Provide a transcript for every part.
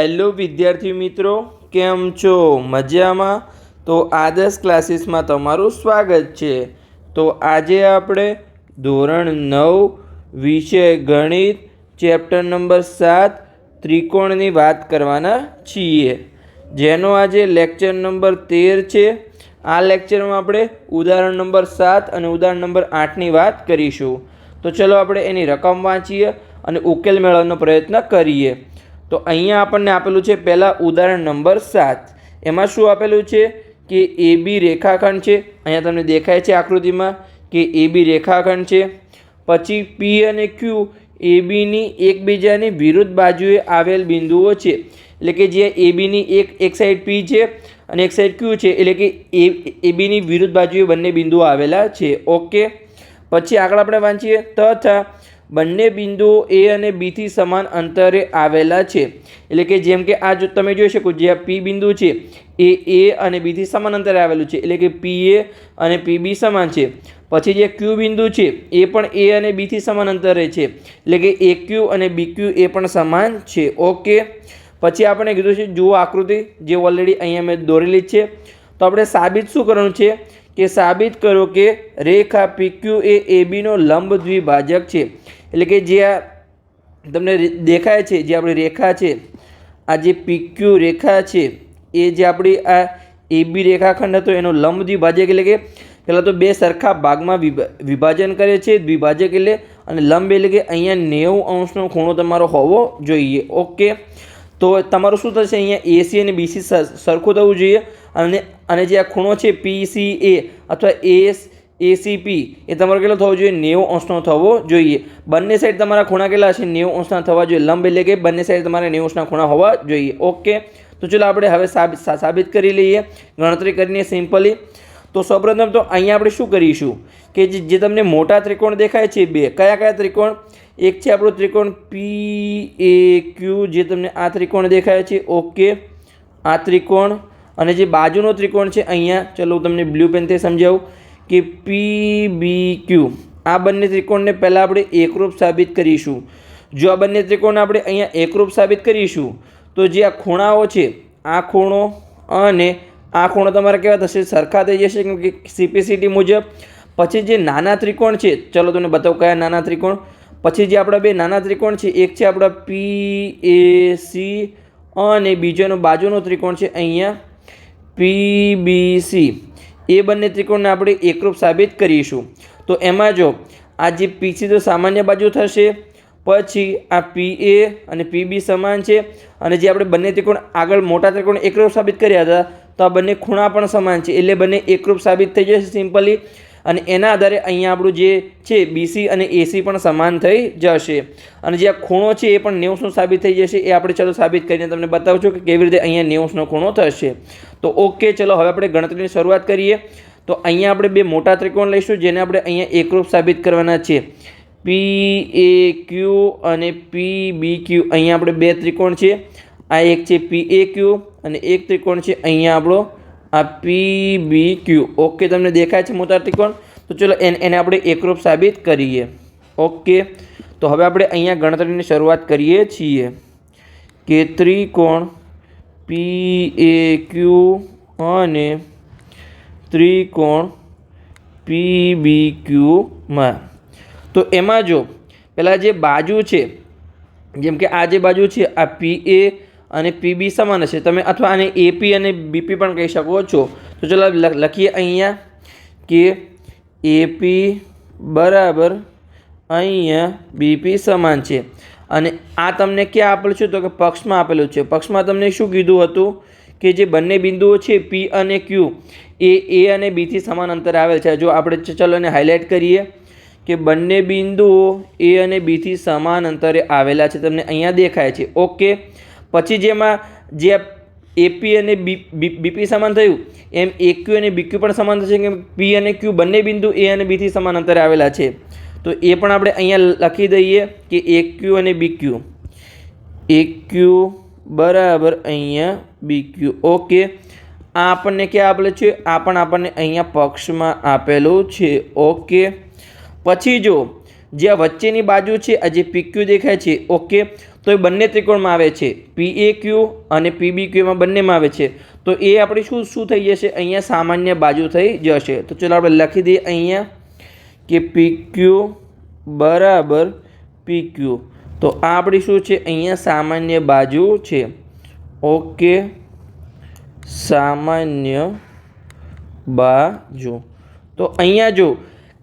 Hello વિદ્યાર્થી મિત્રો, કેમ છો? મજામાં? તો આદર્શ ક્લાસીસમાં તમારું સ્વાગત છે. તો આજે આપણે ધોરણ નવ વિષય ગણિત, ચેપ્ટર નંબર સાત, ત્રિકોણની વાત કરવાના છીએ. જેનો આજે લેક્ચર નંબર તેર છે. આ લેક્ચરમાં આપણે ઉદાહરણ નંબર સાત અને ઉદાહરણ નંબર આઠની વાત કરીશું. તો ચલો આપણે એની રકમ વાંચીએ અને ઉકેલ મેળવવાનો પ્રયત્ન કરીએ. તો અહીંયા આપણને આપેલું છે પહેલાં ઉદાહરણ નંબર સાત. એમાં શું આપેલું છે? કે એ બી રેખાખંડ છે. અહીંયા તમને દેખાય છે આકૃતિમાં કે એ બી રેખાખંડ છે. પછી પી અને ક્યુ એ બીની એકબીજાની વિરુદ્ધ બાજુએ આવેલ બિંદુઓ છે. એટલે કે જે એ બીની એક એક સાઈડ પી છે અને એક સાઈડ ક્યુ છે. એટલે કે એ એ બીની વિરુદ્ધ બાજુએ બંને બિંદુઓ આવેલા છે. ઓકે. પછી આગળ આપણે વાંચીએ. તથા બંને બિંદુઓ એ અને બીથી સમાન અંતરે આવેલા છે. એટલે કે જેમ કે આ જો તમે જોઈ શકો જે આ પી બિંદુ છે, એ એ અને બીથી સમાન અંતરે આવેલું છે. એટલે કે પી એ અને પી બી સમાન છે. પછી જે ક્યુ બિંદુ છે, એ પણ એ અને બીથી સમાન અંતરે છે. એટલે કે એ ક્યુ અને બી ક્યુ એ પણ સમાન છે. ઓકે પછી આપણે કીધું છે, જુઓ આકૃતિ જે ઓલરેડી અહીંયા મેં દોરેલી છે. તો આપણે સાબિત શું કરવાનું છે? કે સાબિત કરો કે રેખા પીક્યુ એ એ બીનો લંબ દ્વિભાજક છે. એટલે કે જે આ તમને દેખાય છે, જે આપણી રેખા છે, આ જે પીક્યુ રેખા છે, એ જે આપણી આ એ બી રેખાખંડ હતો, એનો લંબ દ્વિભાજક એટલે કે પહેલાં તો બે સરખા ભાગમાં વિભા- વિભાજન કરે છે, દ્વિભાજક એટલે અને લંબ એટલે કે અહીંયા નેવું અંશનો ખૂણો તમારો હોવો જોઈએ, ઓકે? તો તમારું શું થશે અહીંયા એસી અને બીસી સરખું થવું જોઈએ અને અને જે આ ખૂણો છે પીસી એ અથવા એસ એસીપી એ તમારો કેટલો થવો જોઈએ? નેવું અંશનો થવો જોઈએ. બંને સાઈડ તમારા ખૂણા કેટલા છે? નેવું અંશના થવા જોઈએ. લંબ એટલે કે બંને સાઈડ તમારે નેવું અંશના ખૂણા હોવા જોઈએ. ઓકે તો ચલો આપણે હવે સાબિત કરી લઈએ. ગણતરી કરીને સિમ્પલી. તો સૌપ્રથમ તો અહીંયા આપણે શું કરીશું? કે જે તમને મોટા ત્રિકોણ દેખાય છે બે. કયા કયા ત્રિકોણ? એક છે આપણો ત્રિકોણ પી એ ક્યુ જે તમને આ ત્રિકોણ દેખાય છે. ઓકે આ ત્રિકોણ. અને જે બાજુનો ત્રિકોણ છે અહીંયા, ચલો હું તમને બ્લુ પેનથી સમજાવું. કે પી બી ક્યુ આ બંને ત્રિકોણને પહેલાં આપણે એકરૂપ સાબિત કરીશું. જો આ બંને ત્રિકોણ આપણે અહીંયા એકરૂપ સાબિત કરીશું, તો જે આ ખૂણાઓ છે, આ ખૂણો અને આ ખૂણો તમારા કેવા થશે? સરખા થઈ જશે કેમ કે સીપીસીટી મુજબ. પછી જે નાના ત્રિકોણ છે, ચલો તમને બતાવું કયા નાના ત્રિકોણ. પછી જે આપણા બે નાના ત્રિકોણ છે, એક છે આપણા પી એ સી અને બીજાનો બાજુનો ત્રિકોણ છે અહીંયા પી બી સી એ બંને ત્રિકોણને આપણે એકરૂપ સાબિત કરીશું. તો એમાં જો, આ જે પીસી તો સામાન્ય બાજુ થશે, પછી આ પી એ અને પી બી સમાન છે, અને જે આપણે બંને ત્રિકોણ આગળ મોટા ત્રિકોણ એકરૂપ સાબિત કર્યા હતા, તો આ બંને ખૂણા પણ સમાન છે, એટલે બંને એકરૂપ સાબિત થઈ જશે સિમ્પલી. અને એના આધારે અહીંયા આપણું જે છે બીસી અને એસી પણ સમાન થઈ જશે. અને જે આ ખૂણો છે, એ પણ નેવસનો સાબિત થઈ જશે. એ આપણે ચલો સાબિત કરીને તમને બતાવું છું કે કેવી રીતે અહીંયા નેવસનો ખૂણો થશે. તો ઓકે ચલો હવે આપણે ગણતરીની શરૂઆત કરીએ. તો અહીંયા આપણે બે મોટા ત્રિકોણ લઈશું, જેને આપણે અહીંયા એકરૂપ સાબિત કરવાના છે. પી એ ક્યુ અને પી બી ક્યુ અહીંયા આપણે બે ત્રિકોણ છે. આ એક છે પી એ ક્યુ અને એક ત્રિકોણ છે અહીંયા આપણો આ પી બી ક્યુ ઓકે તમને દેખાય છે મોટા ત્રિકોણ? તો ચલો એને એને આપણે એકરૂપ સાબિત કરીએ. ઓકે તો હવે આપણે અહીંયા ગણતરીની શરૂઆત કરીએ છીએ કે ત્રિકોણ પી એ ક્યુ અને ત્રિકોણ પી બી ક્યુમાં તો એમાં જો પહેલાં જે બાજુ છે, જેમ કે આ જે બાજુ છે, આ પી એ અને પીબી સમાન હશે. તમે અથવા આને એપી અને બીપી પણ કહી શકો છો. તો ચલો લખીએ અહીંયા કે એપી બરાબર અહીંયા બીપી સમાન છે. અને આ તમને ક્યાં આપેલું છે? તો કે પક્ષમાં આપેલું છે. પક્ષમાં તમને શું કીધું હતું? કે જે બંને બિંદુઓ છે પી અને ક્યુ એ એ અને બીથી સમાન અંતરે આવેલ છે. જો આપણે ચલો એને હાઇલાઇટ કરીએ કે બંને બિંદુઓ એ અને બીથી સમાન અંતરે આવેલા છે. તમને અહીંયા દેખાય છે. ઓકે પછી જેમાં જે એપી અને બી બીપી સમાન થયું, એમ એક્યુ અને બીક્યુ પણ સમાન થશે, કેમ પી અને ક્યુ બંને બિંદુ એ અને બીથી સમાન અંતરે આવેલા છે. તો એ પણ આપણે અહીંયા લખી દઈએ કે એક્યુ અને બીક્યુ એક્યુ બરાબર અહીંયા બીક્યુ ઓકે આ આપણને ક્યાં આપેલું છે? આ પણ આપણને અહીંયા પક્ષમાં આપેલું છે. ઓકે પછી જો, જે વચ્ચેની બાજુ છે, આ જે પીક્યુ દેખાય છે ઓકે તો એ બંને ત્રિકોણમાં આવે છે. પી એ ક્યુ અને પી બી ક્યુમાં બંનેમાં આવે છે. તો એ આપણે શું શું થઈ જશે? અહીંયા સામાન્ય બાજુ થઈ જશે. તો ચલો આપણે લખી દઈએ અહીંયા કે પી ક્યુ બરાબર પી ક્યુ તો આ આપણી શું છે? અહીંયા સામાન્ય બાજુ છે. ઓકે. સામાન્ય બાજુ. તો અહીંયા જો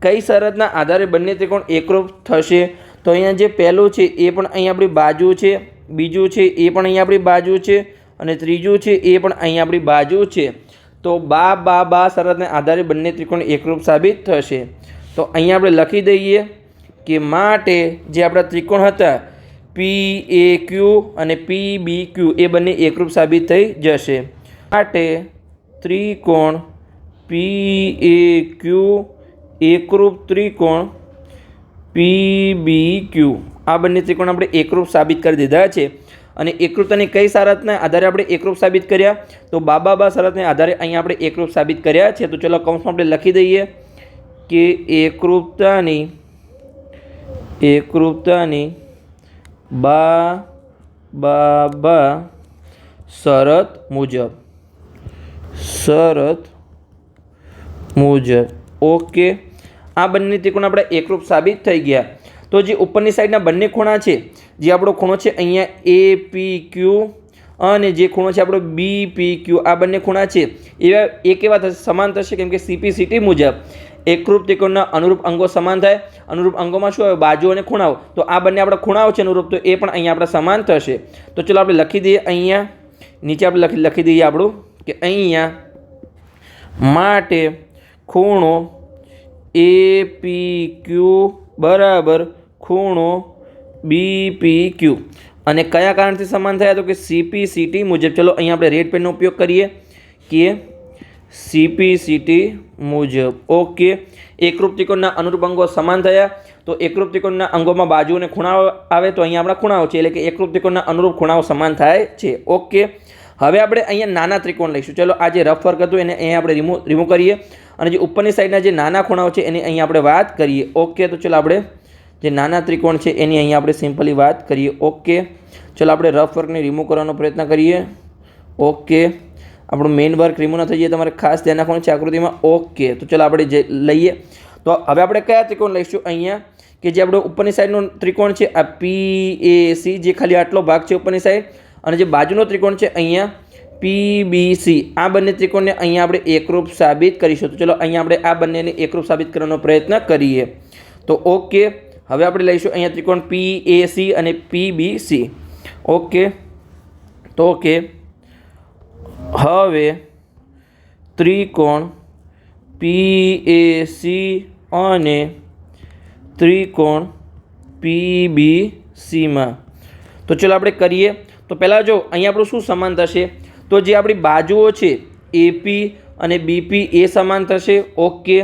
કઈ શરતના આધારે બંને ત્રિકોણ એકરૂપ થશે? તો અહીંયા જે પહેલું છે એ પણ અહીં આપણી બાજુ છે, બીજું છે એ પણ અહીં આપણી બાજુ છે અને ત્રીજું છે એ પણ અહીં આપણી બાજુ છે. તો બા બા બા શરતને આધારે બંને ત્રિકોણ એકરૂપ સાબિત થશે. તો અહીંયા આપણે લખી દઈએ કે માટે જે આપણા ત્રિકોણ હતા પી એ ક્યુ અને પી બી ક્યુ એ બંને એકરૂપ સાબિત થઈ જશે. માટે ત્રિકોણ પી એ ક્યુ એકરૂપ ત્રિકોણ પી બી ક્યુ. આ બંને ત્રિકોણ આપણે એકરૂપ સાબિત કરી દીધા છે. અને એકરૂપતાની કઈ શરતના આધારે આપણે એકરૂપ સાબિત કર્યા? તો બાબા બા શરતને આધારે અહીંયા આપણે એકરૂપ સાબિત કર્યા છે. તો ચલો કૌંસમાં આપણે લખી દઈએ કે એકરૂપતાની એકરૂપતાની બા બા બા શરત મુજબ શરત મુજબ. ઓકે. આ બંને ત્રિકોણ આપણે એકરૂપ સાબિત થઈ ગયા. તો જે ઉપરની સાઈડના બંને ખૂણા છે, જે આપણો ખૂણો છે અહીંયા એ પી ક્યુ અને જે ખૂણો છે આપણો બી પી ક્યુ આ બંને ખૂણા છે. એવા એ કેવા થશે, સમાન થશે કેમ કે સીપીસીટી મુજબ. એકરૂપ ત્રિકોણના અનુરૂપ અંગો સમાન થાય. અનુરૂપ અંગોમાં શું આવે? બાજુ અને ખૂણાઓ. તો આ બંને આપણા ખૂણાઓ છે અનુરૂપ, તો એ પણ અહીંયા આપણે સમાન થશે. તો ચલો આપણે લખી દઈએ અહીંયા. નીચે આપણે લખી લખી દઈએ આપણું કે અહીંયા માટે ખૂણો એ પી ક્યુ બરાબર ખૂણો બી પી ક્યુ અને કયા કારણથી સમાન થયા? તો કે સીપી સીટી મુજબ. ચલો, અહીંયા આપણે રેડ પેનનો ઉપયોગ કરીએ. કે સીપીસીટી મુજબ. ઓકે એકરૂપ ત્રિકોણના અનુરૂપ અંગો સમાન થયા. તો એકરૂપ ત્રિકોણના અંગોમાં બાજુ અને ખૂણાઓ આવે તો અહીંયા આપણા ખૂણાઓ છે. એટલે કે એકરૂપ ત્રિકોણના અનુરૂપ ખૂણાઓ સમાન થાય છે. ઓકે હવે આપણે અહીંયા નાના ત્રિકોણ લઈશું. ચલો, આ જે રફ વર્ક હતું એને અહીંયા આપણે રિમૂવ રિમૂવ કરીએ. અને જે ઉપરની સાઈડના જે નાના ખૂણાઓ છે એની અહીંયા આપણે વાત કરીએ. ઓકે તો ચલો આપણે જે નાના ત્રિકોણ છે એની અહીંયા આપણે સિમ્પલી વાત કરીએ. ઓકે ચલો આપણે રફ વર્કને રિમૂવ કરવાનો પ્રયત્ન કરીએ. ઓકે આપણું મેઇન વર્ક રિમૂવ ન થઈ જાય તમારે ખાસ ધ્યાન રાખવાનું છે આકૃતિમાં. ઓકે તો ચલો આપણે જે લઈએ. તો હવે આપણે કયા ત્રિકોણ લઈશું અહીંયા? કે જે આપણો ઉપરની સાઈડનો ત્રિકોણ છે, આ પી એ સી જે ખાલી આટલો ભાગ છે ઉપરની સાઈડ અને જે બાજુનો ત્રિકોણ છે અહીંયા પી બી સી આ બંને ત્રિકોણને અહીંયા આપણે એકરૂપ સાબિત કરીશું. તો ચલો અહીંયા આપણે આ બંનેને એકરૂપ સાબિત કરવાનો પ્રયત્ન કરીએ. તો ઓકે હવે આપણે લઈશું અહીંયા ત્રિકોણ પી એ અને પી બી સી ઓકે તો ઓકે હવે ત્રિકોણ પી એ સી અને ત્રિકોણ પી બી સીમાં તો ચલો આપણે કરીએ. તો પહેલાં જો અહીંયા આપણું શું સમાન થશે? તો જે આપણી બાજુઓ છે એપી અને બીપી એ સમાન થશે. ઓકે.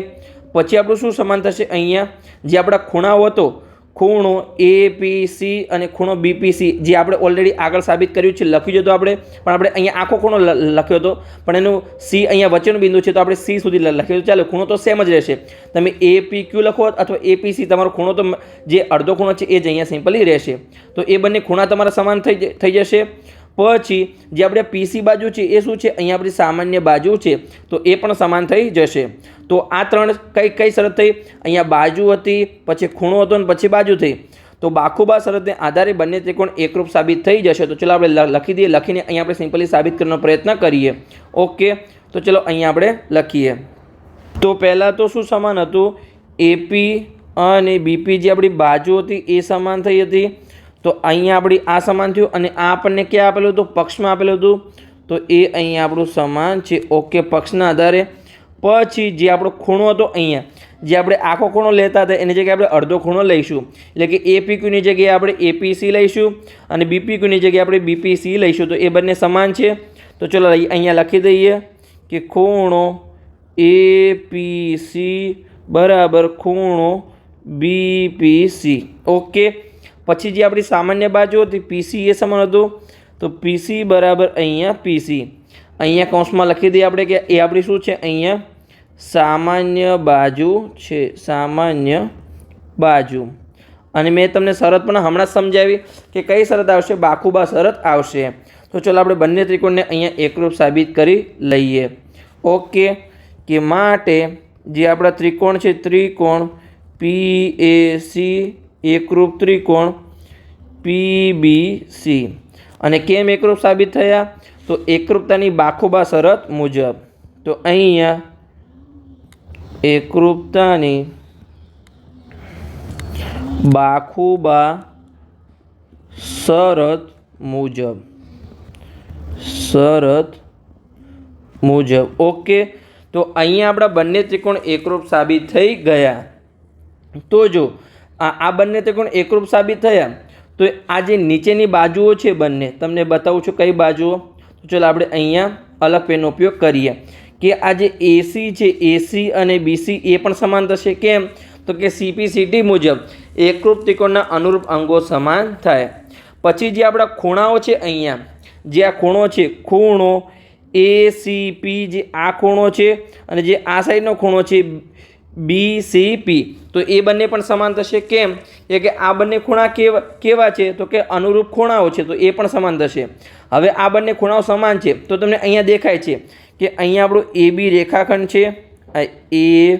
પછી આપણું શું સમાન થશે અહીંયા? જે આપણા ખૂણાઓ હતો ખૂણો એ પી સી અને ખૂણો બીપીસી જે આપણે ઓલરેડી આગળ સાબિત કર્યું છે, લખ્યું છે તો આપણે, પણ આપણે અહીંયા આખો ખૂણો લખ્યો હતો. પણ એનું સી અહીંયા વચ્ચેનું બિંદુ છે તો આપણે સી સુધી લખ્યું હતું ચાલો, ખૂણો તો સેમ જ રહેશે. તમે એ પી ક્યુ લખો અથવા એ પી સી તમારો ખૂણો તો જે અડધો ખૂણો છે એ જ અહીંયા સિમ્પલી રહેશે. તો એ બંને ખૂણા તમારા સમાન થઈ થઈ જશે. પછી જે આપણે પીસી બાજુ છે, એ શું છે? અહીંયા આપણી સામાન્ય બાજુ છે, તો એ પણ સમાન થઈ જશે. તો આ ત્રણ કઈ કઈ શરત થઈ? અહીંયા બાજુ હતી, પછી ખૂણો હતો અને પછી બાજુ થઈ. તો બાખુબા શરતને આધારે બંને ત્રિકોણ એકરૂપ સાબિત થઈ જશે. તો ચલો આપણે લખી દઈએ. લખીને અહીંયા આપણે સિમ્પલી સાબિત કરવાનો પ્રયત્ન કરીએ. ઓકે? તો ચલો અહીંયા આપણે લખીએ. તો પહેલાં તો શું સમાન હતું? એપી અને બીપી જે આપણી બાજુ હતી, એ સમાન થઈ હતી. તો અહીંયા આપણી આ સમાન થયું અને આ આપણને ક્યાં આપેલું હતું? પક્ષમાં આપેલું હતું. તો એ અહીંયા આપણું સમાન છે. ઓકે, પક્ષના આધારે. પછી જે આપણો ખૂણો હતો અહીંયા, જે આપણે આખો ખૂણો લેતા હતા, એની જગ્યાએ આપણે અડધો ખૂણો લઈશું. એટલે કે એપીક્યુની જગ્યાએ આપણે એપીસી લઈશું અને બીપીક્યુની જગ્યાએ આપણે બીપીસી લઈશું. તો એ બંને સમાન છે. તો ચલો અહીંયા લખી દઈએ કે ખૂણો એ પી સી બરાબર ખૂણો બીપીસી ઓકે? પછી જે આપણી સામાન્ય બાજુ હતી પીસી એ સમાન હતું. તો પીસી બરાબર અહીંયા પીસી અહીંયા કૌંસમાં લખી દઈએ આપણે કે એ આપણી શું છે? અહીંયા સામાન્ય બાજુ છે, સામાન્ય બાજુ. અને મેં તમને શરત પણ હમણાં સમજાવી કે કઈ શરત આવશે? બાખુબા શરત આવશે. તો ચલો આપણે બંને ત્રિકોણને અહીંયા એકરૂપ સાબિત કરી લઈએ. ઓકે કે માટે જે આપણા ત્રિકોણ છે, ત્રિકોણ પી એ સી એકરૂપ ત્રિકોણ પી બી સી અને કેમ એકરૂપ સાબિત થયા? તો એકરૂપતાની બાખુબા શરત મુજબ. તો અહીંયા એકરૂપતાની બાખુબા શરત મુજબ. શરત મુજબ. ઓકે. તો અહીંયા આપણા બંને ત્રિકોણ એકરૂપ સાબિત થઈ ગયા. તો જો આ બંને ત્રિકોણ એકરૂપ સાબિત થયા. તો આ જે નીચેની બાજુઓ છે બંને, તમને બતાવું છું કઈ બાજુઓ? તો ચાલો આપણે અહીંયા અલગ પેનનો ઉપયોગ કરીએ. કે આ જે એસી છે એસી અને બીસી એ પણ સમાન થશે. કેમ? તો કે સીપીસીટી મુજબ એકરૂપ ત્રિકોણના અનુરૂપ અંગો સમાન થાય. પછી જે આપણા ખૂણાઓ છે અહીંયા, જે આ ખૂણો છે, ખૂણો એ સી પી જે આ ખૂણો છે અને જે આ સાઈડનો ખૂણો છે બી સી પી તો એ બંને પણ સમાન થશે. કેમ? કે કે આ બંને ખૂણા કેવા કેવા છે? તો કે અનુરૂપ ખૂણાઓ છે, તો એ પણ સમાન થશે. હવે આ બંને ખૂણાઓ સમાન છે, તો તમને અહીંયા દેખાય છે કે અહીંયા આપણું એ બી રેખાખંડ છે એ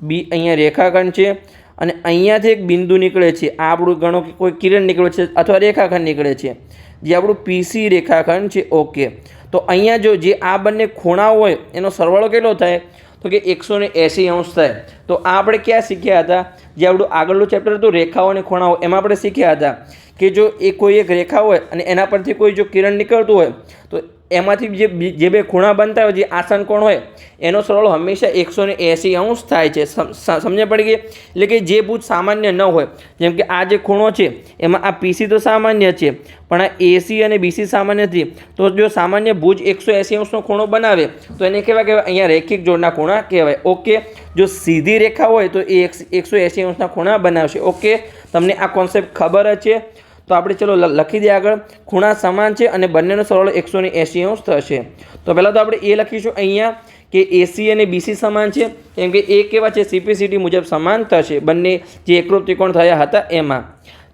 બી અહીંયા રેખાખંડ છે, અને અહીંયાથી એક બિંદુ નીકળે છે. આ આપણું ઘણો કોઈ કિરણ નીકળે છે અથવા રેખાખંડ નીકળે છે. જે આપણું પીસી રેખાખંડ છે, ઓકે. તો અહીંયા જો જે આ બંને ખૂણાઓ હોય, એનો સરવાળો કેટલો થાય? તો કે એકસો ને એંસી અંશ થાય. તો આ આપણે ક્યાં શીખ્યા હતા? જે આપણું આગળનું ચેપ્ટર હતું, રેખાઓ અને ખૂણાઓ, એમાં આપણે શીખ્યા હતા કે જો એ કોઈ એક રેખા હોય અને એના પરથી કોઈ જો કિરણ નીકળતું હોય, તો એમાંથી જે જે બે ખૂણા બનતા હોય, જે આસન કોણ હોય, એનો સરવાળો હંમેશા એકસો ને એંસી અંશ થાય છે. સમજણ પડી ગઈ? એટલે કે જે ભૂજ સામાન્ય ન હોય, જેમ કે આ જે ખૂણો છે, એમાં આ પીસી તો સામાન્ય છે, પણ આ એસી અને બીસી સામાન્ય નથી તો જો સામાન્ય ભુજ એકસો એંસી અંશનો ખૂણો બનાવે, તો એને કેવા કહેવાય? અહીંયા રેખિક જોડના ખૂણા કહેવાય. ઓકે? જો સીધી રેખા હોય, તો એ એકસો એંસી અંશના ખૂણા બનાવશે. ઓકે? તમને આ કોન્સેપ્ટ ખબર જ છે. તો આપણે ચલો લખી દઈએ આગળ. ખૂણા સમાન છે અને બંનેનો સરવાળો એકસો ને એંસી અંશ થશે. તો પહેલાં તો આપણે એ લખીશું અહીંયા કે એસી અને બીસી સમાન છે. કેમ કે એ કેવા છે? સીપીસીટી મુજબ સમાન થશે. બંને જે એકરૂપ ત્રિકોણ થયા હતા એમાં.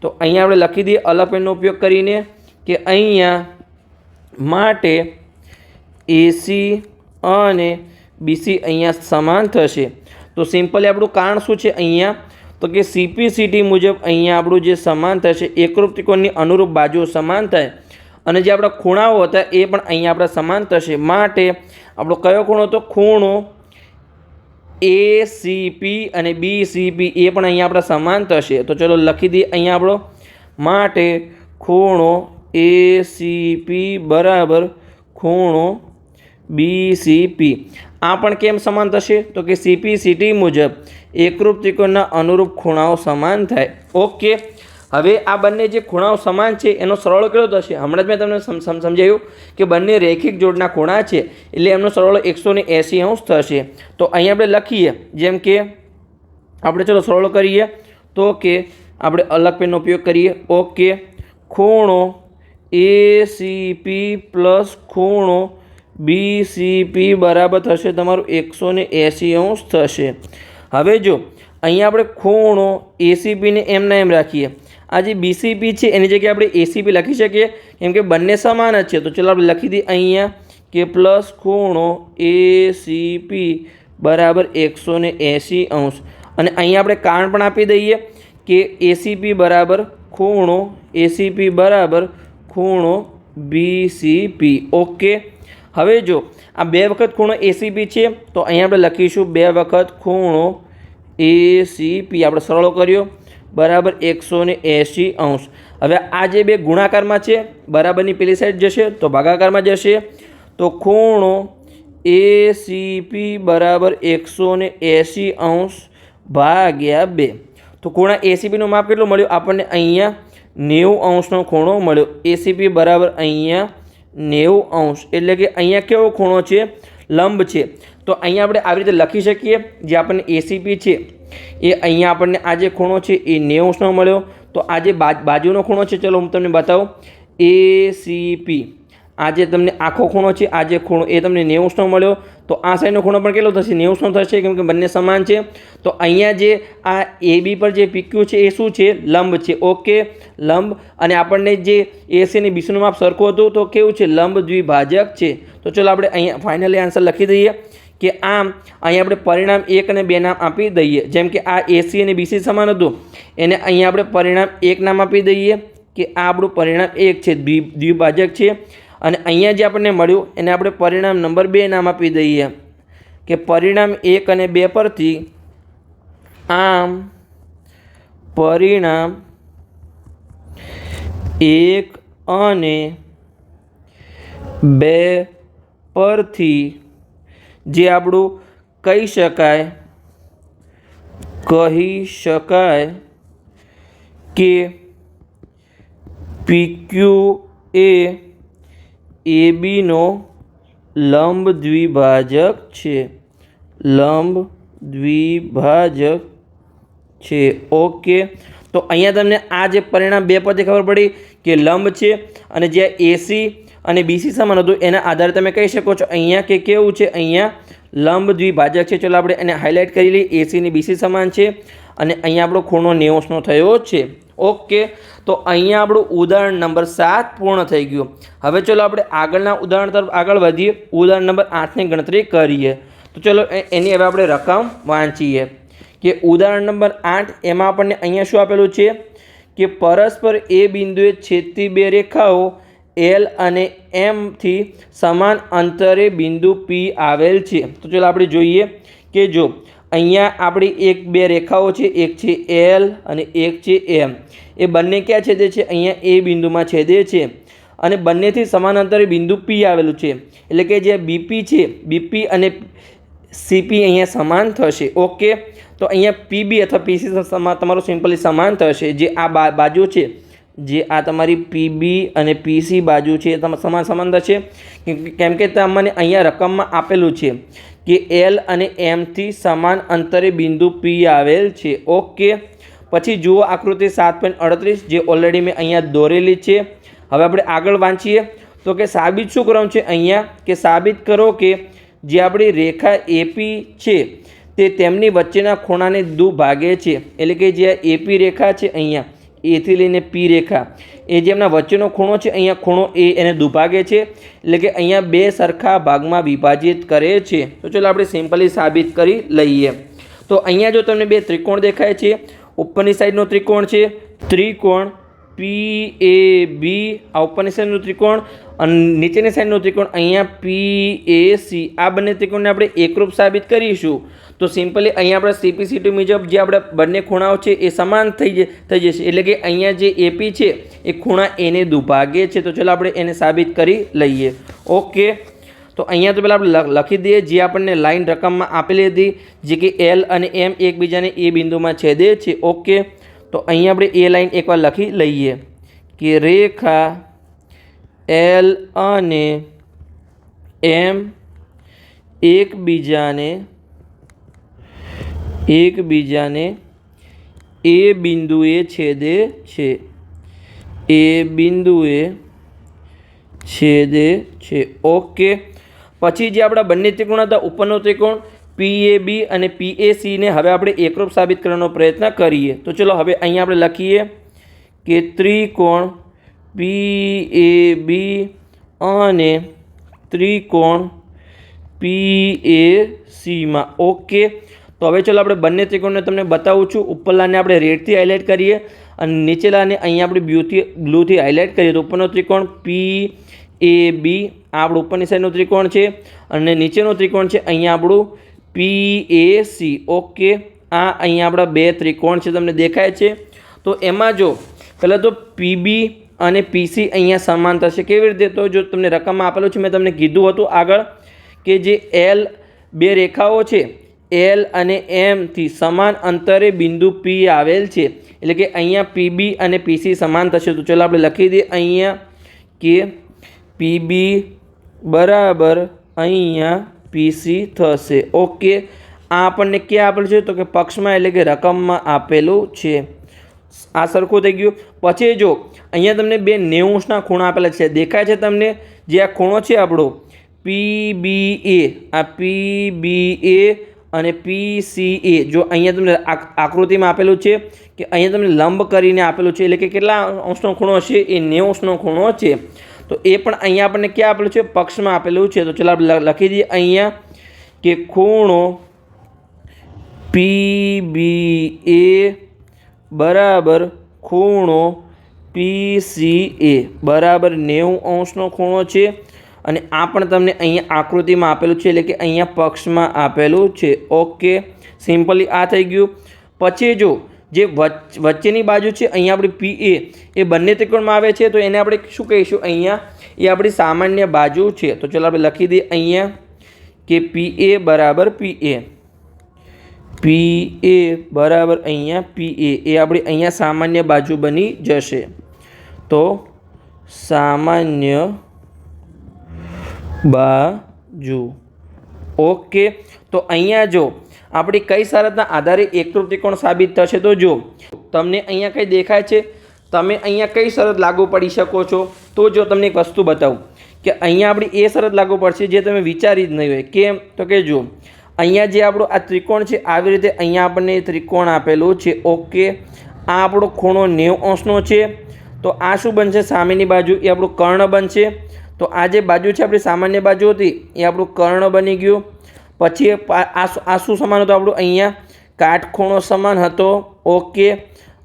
તો અહીંયા આપણે લખી દઈએ અલપેનનો ઉપયોગ કરીને કે અહીંયા માટે એસી અને બીસી અહીંયા સમાન થશે. તો સિમ્પલી આપણું કારણ શું છે? અહીંયા તો કે સીપીસીટી મુજબ અહીંયા આપણું જે સમાન થશે એકરૂપ ત્રિકોણની અનુરૂપ બાજુઓ સમાન થાય અને જે આપણા ખૂણાઓ હતા એ પણ અહીંયા આપણા સમાન થશે. માટે આપણો કયો ખૂણો હતો? ખૂણો એ સી પી અને બી સી પી એ પણ અહીંયા આપણા સમાન થશે. તો ચલો લખી દઈએ અહીંયા આપણો. માટે ખૂણો એ સી પી બરાબર ખૂણો બી સી પી આ પણ કેમ સમાન થશે? તો કે સીપી સીટી મુજબ એકરૂપ ત્રિકોણના અનુરૂપ ખૂણાઓ સમાન થાય. ઓકે. હવે આ બંને જે ખૂણાઓ સમાન છે, એનો સરળ કેટલો થશે? હમણાં જ મેં તમને સમ- સમ- સમજાવ્યું કે બંને રેખિક જોડના ખૂણા છે, એટલે એમનો સરળ એકસો ને એંસી અંશ થશે. તો અહીંયા આપણે લખીએ, જેમ કે આપણે ચલો સરળ કરીએ, તો કે આપણે અલગ પેનનો ઉપયોગ કરીએ. ઓકે. ખૂણો એ સી પી પ્લસ ખૂણો બી સી પી બરાબર થશે, તમારું એકસો ને એંસી અંશ થશે. હવે જો, અહીંયા આપણે ખૂણો એસીપીને એમના એમ રાખીએ. આ જે બીસીપી છે, એની જગ્યાએ આપણે એસીપી લખી શકીએ. કેમ કે બંને સમાન જ છે, તો ચલો આપણે લખી દઈએ અહીંયા કે પ્લસ ખૂણો એસીપી બરાબર એકસો ને એંસી અંશ. અને અહીંયા આપણે કારણ પણ આપી દઈએ કે એસીપી બરાબર ખૂણો એસીપી બરાબર ખૂણો બીસીપી ઓકે? હવે જો આ બે વખત ખૂણો એસીપી છે, તો અહીંયા આપણે લખીશું બે વખત ખૂણો એસીપી આપણે સરળો કર્યો. બરાબર એકસો ને એંશી અંશ. હવે આ જે બે ગુણાકારમાં છે, બરાબરની પેલી સાઈડ જશે, તો ભાગાકારમાં જશે. તો ખૂણો એસીપી બરાબર એકસો ને એંશી અંશ ભાગ્યા બે. તો ખૂણા એસીપીનું માપ કેટલું મળ્યું? આપણને અહીંયા નેવું અંશનો ખૂણો મળ્યો. એસીપી બરાબર અહીંયા નેવું અંશ. એટલે કે અહીંયા કેવો ખૂણો છે? લંબ છે. તો અહીંયા આપણે આવી રીતે લખી શકીએ, જે આપણને એસીપી છે, એ અહીંયા આપણને આ જે ખૂણો છે, એ નેવું અંશનો મળ્યો. તો આ જે બાજ- બાજુનો ખૂણો છે, ચલો હું તમને બતાવું. એસીપી આ જે તમને આખો ખૂણો છે આ જે ખૂણો એ તમને નેવુંસનો મળ્યો. તો આ સાઈડનો ખૂણો પણ કેટલો થશે? નેવુંસનો થશે, કેમ કે બંને સમાન છે. તો અહીંયા જે આ એ બી પર જે પીક્યુ છે, એ શું છે? લંબ છે. ઓકે લંબ. અને આપણને જે એસી અને બીસીનું માપ સરખું હતું. તો કેવું છે? લંબ દ્વિભાજક છે. તો ચલો આપણે અહીંયા ફાઇનલી આન્સર લખી દઈએ કે આમ અહીંયા આપણે પરિણામ એક અને બે નામ આપી દઈએ. જેમ કે આ એસી અને બીસી સમાન હતું. એને અહીંયા આપણે પરિણામ એક નામ આપી દઈએ કે આ આપણું પરિણામ એક છે. દ્વિ, દ્વિભાજક છે. અને અહીંયા જે આપણને મળ્યું, એને આપણે પરિણામ નંબર બે નામ આપી દઈએ. કે પરિણામ એક અને બે પરથી આમ પરિણામ એક અને બે પરથી જે આપણું કહી શકાય કહી શકાય કે પીક્યુ એ એ બીનો લંબ દ્વિભાજક છે. લંબ દ્વિભાજક છે. ઓકે. તો અહીંયા તમને આ જે પરિણામ બે પરથી ખબર પડી કે લંબ છે અને જે એસી અને બીસી સમાન હતું, એના આધારે તમે કહી શકો છો અહીંયા કે કેવું છે? અહીંયા લંબ દ્વિભાજક છે. ચલો આપણે એને હાઇલાઇટ કરી લઈએ. એસી ને બીસી સમાન છે અને અહીંયા આપણો ખૂણો નેવસનો થયો છે. ઓકે, તો અહીંયા આપણું ઉદાહરણ નંબર સાત પૂર્ણ થઈ ગયું. હવે ચલો આપણે આગળના ઉદાહરણ તરફ આગળ વધીએ. ઉદાહરણ નંબર આઠની ગણતરી કરીએ. તો ચલો એની હવે આપણે રકમ વાંચીએ. કે ઉદાહરણ નંબર આઠ, એમાં આપણને અહીંયા શું આપેલું છે? કે પરસ્પર એ બિંદુએ છેદતી બે રેખાઓ એલ અને એમથી સમાન અંતરે બિંદુ પી આવેલ છે. તો ચાલો આપણે જોઈએ કે જો અહીંયા આપણી એક બે રેખાઓ છે, એક છે એલ અને એક છે એમ એ બંને ક્યાં છેદે છે? અહીંયા એ બિંદુમાં છેદે છે. અને બંનેથી સમાન અંતરે બિંદુ પી આવેલું છે. એટલે કે જે બીપી છે બીપી અને સીપી અહીંયા સમાન થશે. ઓકે? તો અહીંયા પીબી અથવા પીસી તમારું સિમ્પલી સમાન થશે. જે આ બાજુ છે, જે આ તમારી પીબી અને પીસી બાજુ છે, એ સમાન સમાન થશે. કેમ કે તમને અહીંયા રકમમાં આપેલું છે. કે એલ અને એમથી સમાન અંતરે બિંદુ પી આવેલ છે. ઓકે પછી જુઓ આકૃતિ સાત પોઈન્ટ અડત્રીસ જે ઓલરેડી મેં અહીંયા દોરેલી છે. હવે આપણે આગળ વાંચીએ. તો કે સાબિત શું કરવાનું છે અહીંયા? કે સાબિત કરો કે જે આપણી રેખા એપી છે, તે તેમની વચ્ચેના ખૂણાને દુભાગે છે. એટલે કે જે એપી રેખા છે અહીંયા એથી લઈને પી રેખા. એ જે એમના વચ્ચેનો ખૂણો છે, અહીંયા ખૂણો એ એને દુભાગે છે, એટલે કે અહીંયા બે સરખા ભાગમાં વિભાજિત કરે છે. તો ચલો આપણે સિમ્પલી સાબિત કરી લઈએ. તો અહીંયા જો તમને બે ત્રિકોણ દેખાય છે, ઉપરની સાઈડનો ત્રિકોણ છે, ત્રિકોણ પી એ બી આ ઉપરની સાઈડનું ત્રિકોણ અને નીચેની સાઈડનો ત્રિકોણ અહીંયા પી એ સી આ બંને ત્રિકોણને આપણે એકરૂપ સાબિત કરીશું. તો સિમ્પલી અહીંયા આપણે સીપીસીટી મુજબ જે આપણે બંને ખૂણાઓ છે એ સમાન થઈ થઈ જશે. એટલે કે અહીંયા જે એપી છે, એ ખૂણા એને દુભાગે છે. તો ચલો આપણે એને સાબિત કરી લઈએ. ઓકે તો અહીંયા તો પહેલાં આપણે લખી દઈએ. જે આપણને લાઈન રકમમાં આપેલી હતી, જે કે એલ અને એમ એકબીજાને એ બિંદુમાં છેદે છે. ઓકે તો અહીંયા આપણે એ લાઈન એકવાર લખી લઈએ. કે રેખા એલ અને એમ એકબીજાને એકબીજાને એ બિંદુએ છેદે છે. એ બિંદુએ છેદે છે. ઓકે. પછી જે આપણા બંને ત્રિકોણ હતા, ઉપરનો ત્રિકોણ પી એ બી અને પી એ સીને હવે આપણે એકરૂપ સાબિત કરવાનો પ્રયત્ન કરીએ. તો ચલો હવે અહીંયા આપણે લખીએ કે ત્રિકોણ પી, એ, બી અને ત્રિકોણ પી, એ સીમાં ઓકે. તો હવે ચલો આપણે બંને ત્રિકોણને તમને બતાવું છું. ઉપરલાને આપણે રેડથી હાઇલાઇટ કરીએ અને નીચેલાને અહીંયા આપણે બ્લુથી બ્લુથી હાઇલાઇટ કરીએ. તો ઉપરનો ત્રિકોણ પી, એ, બી આ આપણું ઉપરની સાઈડનો ત્રિકોણ છે અને નીચેનો ત્રિકોણ છે અહીંયા આપણું પી, એ, સી. ઓકે. આ અહીંયા આપણા બે ત્રિકોણ છે, તમને દેખાય છે. તો એમાં જો, પહેલાં તો પીબી અને પીસી અહીંયા સમાન થશે. કેવી રીતે? તો જો તમને રકમમાં આપેલું છે, મેં તમને કીધું હતું આગળ કે જે એલ બે રેખાઓ છે એલ અને એમથી સમાન અંતરે બિંદુ પી આવેલ છે. એટલે કે અહીંયા પીબી અને પીસી સમાન થશે. તો ચલો આપણે લખી દઈએ અહીંયા કે પીબી બરાબર અહીંયા પીસી થશે. ઓકે. આ આપણને ક્યાં આપેલું છે? તો કે પક્ષમાં એટલે કે રકમમાં આપેલું છે. આ સરખું થઈ ગયું. પછી જો, અહીંયા તમને બે નેવું અંશના ખૂણા આપેલા છે. દેખાય છે તમને જે આ ખૂણો છે આપણો? પી બી એ. આ પી બી એ અને પી સી એ. જો અહીંયા તમને આક- આકૃતિમાં આપેલું છે કે અહીંયા તમને લંબ કરીને આપેલું છે, એટલે કે કેટલા અંશનો ખૂણો છે એ નેવું અંશનો ખૂણો છે. તો એ પણ અહીંયા આપણને ક્યાં આપેલું છે? પક્ષમાં આપેલું છે. તો ચાલો આપણે લખી દઈએ અહીંયા કે ખૂણો પી બી એ બરાબર ખૂણો પી સી એ બરાબર નેવું અંશનો ખૂણો છે. અને આ પણ તમને અહીંયા આકૃતિમાં આપેલું છે, એટલે કે અહીંયા પક્ષમાં આપેલું છે. ઓકે, સિમ્પલી આ થઈ ગયું. પછી જો, જે વચ, વચ્ચેની બાજુ છે, અહીંયા આપણી પી એ એ બંને ત્રિકોણમાં આવે છે, તો એને આપણે શું કહીશું? અહીંયા એ આપણી સામાન્ય બાજુ છે. તો ચલો આપણે લખી દઈએ અહીંયા કે પી એ બરાબર પી એ પી એ બરાબર અહીંયા પી એ એ આપણી અહીંયા સામાન્ય બાજુ બની જશે. તો સામાન્ય બાજુ. ઓકે તો અહીંયા જો, આપણી કઈ શરતના આધારે એકરૂપ ત્રિકોણ સાબિત થશે તો જો, તમને અહીંયા કંઈ દેખાય છે? તમે અહીંયા કઈ શરત લાગુ પડી શકો છો? તો જો તમને એક વસ્તુ બતાવું કે અહીંયા આપણી એ શરત લાગુ પડશે જે તમે વિચારી જ નહીં હોય. કેમ? તો કે જો અહીંયા જે આપણો આ ત્રિકોણ છે, આવી રીતે અહીંયા આપણને ત્રિકોણ આપેલું છે. ઓકે આ આપણો ખૂણો નેવું અંશનો છે. તો આ શું બનશે? સામેની બાજુ એ આપણું કર્ણ બનશે. તો આ જે બાજુ છે, આપણી સામાન્ય બાજુ હતી, એ આપણું કર્ણ બની ગયું. પછી આ શું- સમાન હતું? આપણું અહીંયા કાટખૂણો સમાન હતો. ઓકે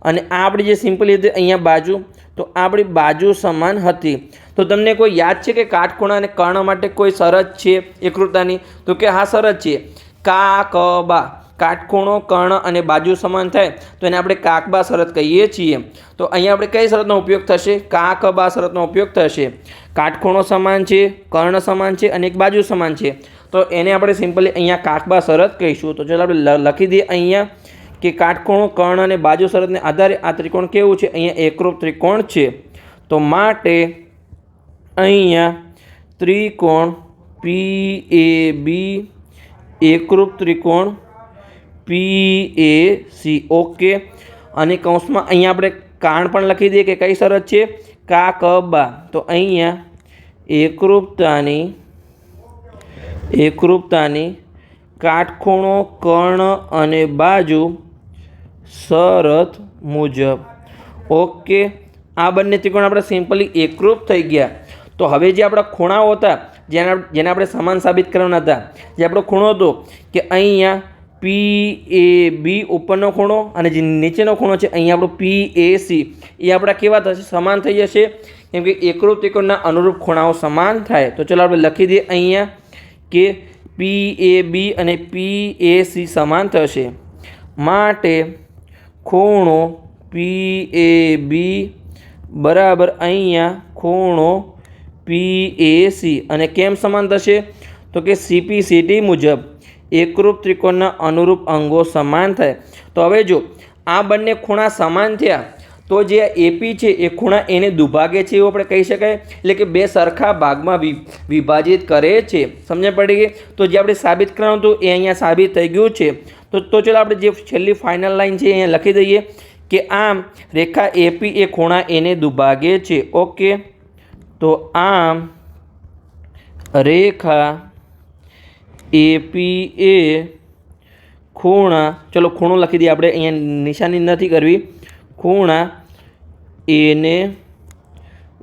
અને આ આપણી જે સિમ્પલી હતી અહીંયા બાજુ, તો આપણી બાજુ સમાન હતી. તો તમને કોઈ યાદ છે કે કાટખૂણા અને કર્ણ માટે કોઈ શરત છે, એકરૂપતાની? તો કે હા, શરત છે. કા ક બા કાટખૂણો કર્ણ અને બાજુ સમાન થાય, તો એને આપણે કાકબા શરત કહીએ છીએ. તો અહીંયા આપણે કઈ શરતનો ઉપયોગ થશે? કા ક શરતનો ઉપયોગ થશે. કાટખૂણો સમાન છે, કર્ણ સમાન છે અને એક બાજુ સમાન છે. તો એને આપણે સિમ્પલી અહીંયા કાકબા શરત કહીશું. તો ચાલો આપણે લખી દઈએ અહીંયા કે કાટખૂણો, કર્ણ અને બાજુ શરતને આધારે આ ત્રિકોણ કેવું છે? અહીંયા એકરૂપ ત્રિકોણ છે. તો માટે અહીંયા ત્રિકોણ પી એ બી એકરૂપ ત્રિકોણ પી એ સી ઓકે અને કૌંસમાં અહીંયા આપણે કાણ પણ લખી દઈએ કે કઈ શરત છે? કા, ક, બા. તો અહીંયા એકરૂપતાની એકરૂપતાની કાટખૂણો કર્ણ અને બાજુ શરત મુજબ. ઓકે. આ બંને ત્રિકોણ આપણે સિમ્પલી એકરૂપ થઈ ગયા. તો હવે જે આપણા ખૂણાઓ હતા જેના જેને આપણે સમાન સાબિત કરવાના હતા. જે આપણો ખૂણો હતો કે અહીંયા પી એ બી ઉપરનો ખૂણો અને જે નીચેનો ખૂણો છે, અહીંયા આપણો પી એ સી એ આપણા કેવા થશે? સમાન થઈ જશે. કેમ કે એકરૂપ ત્રિકોણના અનુરૂપ ખૂણાઓ સમાન થાય. તો ચલો આપણે લખી દઈએ અહીંયા કે પી એ બી અને પી એ સી સમાન થશે. માટે ખૂણો પી એ બી બરાબર અહીંયા ખૂણો પી એ સી અને કેમ સમાન થશે? તો કે સીપી સીટી મુજબ એકરૂપ ત્રિકોણના અનુરૂપ અંગો સમાન થાય. તો હવે જો આ બંને ખૂણા સમાન થયા, તો જે એપી છે, એ ખૂણા એને દુભાગે છે એવું આપણે કહી શકાય? એટલે કે બે સરખા ભાગમાં વિભાજિત કરે છે. સમજ પડી ગઈ? તો જે આપણે સાબિત કરવાનું હતું, એ અહીંયા સાબિત થઈ ગયું છે. તો તો ચાલો આપણે જે છેલ્લી ફાઇનલ લાઈન છે અહીંયા લખી દઈએ કે આમ રેખા એપી એ ખૂણા એને દુભાગે છે. ઓકે. તો આમ રેખા એપી એ ખૂણા, ચલો ખૂણો લખી દઈએ આપણે, અહીંયા નિશાની નથી કરવી. ખૂણા એને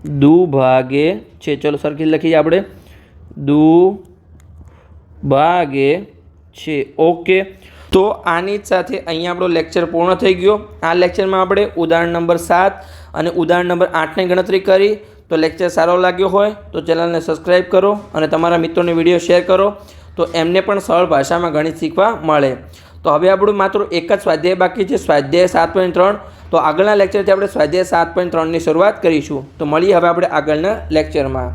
દુભાગે છે, ચલો સરખી લખીએ આપણે. દુ ભાગે છે, ઓકે. તો આની જ સાથે અહીંયા આપણો લેક્ચર પૂર્ણ થઈ ગયો. આ લેક્ચરમાં આપણે ઉદાહરણ નંબર સાત અને ઉદાહરણ નંબર આઠની ગણતરી કરી. તો લેક્ચર સારો લાગ્યો હોય તો ચેનલને સબસ્ક્રાઈબ કરો અને તમારા મિત્રોને વીડિયો શેર કરો. તો એમને પણ સરળ ભાષામાં ગણિત શીખવા મળે. તો હવે આપણું માત્ર એક જ સ્વાધ્યાય બાકી છે, સ્વાધ્યાય સાત પોઈન્ટ ત્રણ. તો આગળના લેક્ચરથી આપણે સ્વાધ્યાય સાત પોઈન્ટ ત્રણની શરૂઆત કરીશું. તો મળીએ હવે આપણે આગળના લેક્ચરમાં